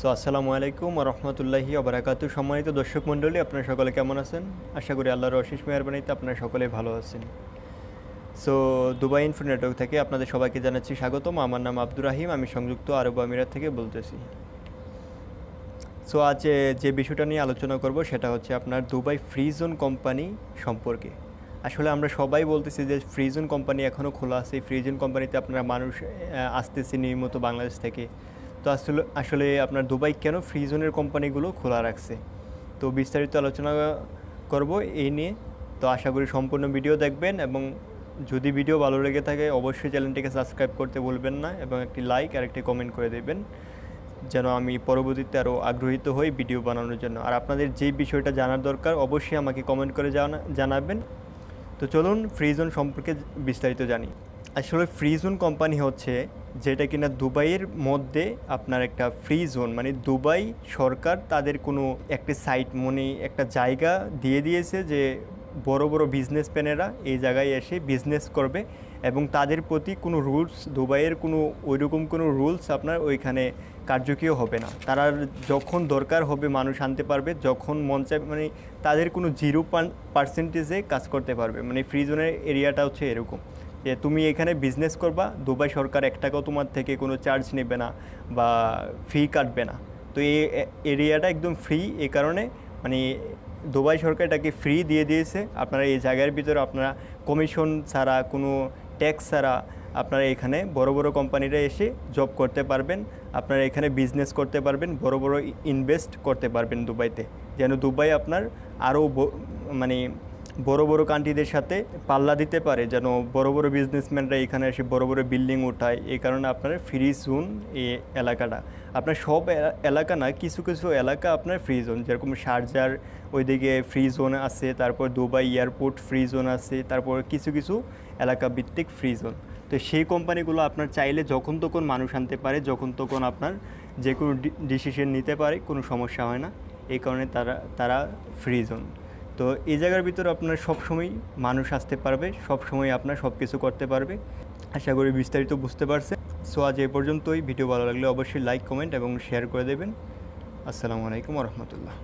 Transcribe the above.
So আসসালামু আলাইকুম রহমতুল্লাহি অবরাকাতু সম্মানিত দর্শক মণ্ডলী, আপনারা সকলে কেমন আছেন? আশা করি আল্লাহর অশেষ মেহরবানিতে আপনারা সকলে ভালো আছেন। সো দুবাই ইনফো নেটওয়ার্ক থেকে আপনাদের সবাইকে জানাচ্ছি স্বাগতম। আমার নাম আব্দুর রাহিম, আমি সংযুক্ত আরব আমিরাত থেকে বলতেছি। সো আজ যে বিষয়টা নিয়ে আলোচনা করব সেটা হচ্ছে আপনার দুবাই ফ্রি জোন কোম্পানি সম্পর্কে। আসলে আমরা সবাই বলতেছি যে ফ্রি জোন কোম্পানি এখনও খোলা আছে। ফ্রি জোন কোম্পানিতে আপনারা মানুষ আসতেছে নিয়মিত বাংলাদেশ থেকে। তো আসলে আসলে আপনার দুবাই কেন ফ্রি জোনের কোম্পানিগুলো খোলা রাখছে? তো বিস্তারিত আলোচনা করব এই নিয়ে। তো আশা করি সম্পূর্ণ ভিডিও দেখবেন এবং যদি ভিডিও ভালো লেগে থাকে, অবশ্যই চ্যানেলটিকে সাবস্ক্রাইব করতে ভুলবেন না এবং একটি লাইক আর একটি কমেন্ট করে দেবেন, যেন আমি পরবর্তীতে আরও আগ্রহীত হই ভিডিও বানানোর জন্য। আর আপনাদের যেই বিষয়টা জানার দরকার, অবশ্যই আমাকে কমেন্ট করে জানা জানাবেন। তো চলুন ফ্রিজোন সম্পর্কে বিস্তারিত জানি। আসলে ফ্রিজোন কোম্পানি হচ্ছে যেটা কিনা দুবাইয়ের মধ্যে আপনার একটা ফ্রি জোন মানে দুবাই সরকার তাদের কোনো একটা সাইট মানে একটা জায়গা দিয়ে দিয়েছে যে বড় বড় বিজনেসম্যানেরা এই জায়গায় এসে বিজনেস করবে এবং তাদের প্রতি কোনো রুলস দুবাইয়ের কোনো ওইরকম কোনো রুলস আপনার ওইখানে কার্যকীয় হবে না। তারা যখন দরকার হবে মানুষ আনতে পারবে, যখন মন চায় মানে তাদের কোনো জিরো পার্সেন্টেজে কাজ করতে পারবে মানে ফ্রি জোনের এরিয়াটা হচ্ছে এরকম। যে তুমি এখানে বিজনেস করবা, দুবাই সরকার এক টাকাও তোমার থেকে কোনো চার্জ নেবে না বা ফি কাটবে না। তো এই এরিয়াটা একদম ফ্রি এই কারণে মানে দুবাই সরকার এটাকে ফ্রি দিয়ে দিয়েছে। আপনারা এই জায়গার ভিতরে আপনারা কমিশন ছাড়া, কোনো ট্যাক্স ছাড়া আপনারা এখানে বড় বড় কোম্পানিরা এসে জব করতে পারবেন। আপনারা এখানে বিজনেস করতে পারবেন, বড় বড় ইনভেস্ট করতে পারবেন দুবাইতে। যেন দুবাই আপনার আরও মানে বড় বড় কান্ট্রিদের সাথে পাল্লা দিতে পারে, যেন বড় বড় বিজনেসম্যানরা এখানে এসে বড় বড় বিল্ডিং উঠায়। এই কারণে আপনার ফ্রি জোন এই এলাকাটা। আপনার সব এলাকা না, কিছু কিছু এলাকা আপনার ফ্রি জোন যেরকম শারজার ওইদিকে ফ্রি জোন আছে, তারপর দুবাই এয়ারপোর্ট ফ্রি জোন আছে, তারপর কিছু কিছু এলাকা ভিত্তিক ফ্রি জোন তো সেই কোম্পানিগুলো আপনার চাইলে যখন তখন মানুষ আনতে পারে, যখন তখন আপনার যে কোনো ডিসিশন নিতে পারে, কোনো সমস্যা হয় না। এই কারণে তারা তারা ফ্রি জোন তো এই জায়গার ভিতরে আপনার সবসময় মানুষ আসতে পারবে, সবসময় আপনার সব কিছু করতে পারবে। আশা করি বিস্তারিত বুঝতে পারছে সো আজ এ পর্যন্তই। ভিডিও ভালো লাগলে অবশ্যই লাইক কমেন্ট এবং শেয়ার করে দেবেন। আসসালামু আলাইকুম রহমতুল্লাহ।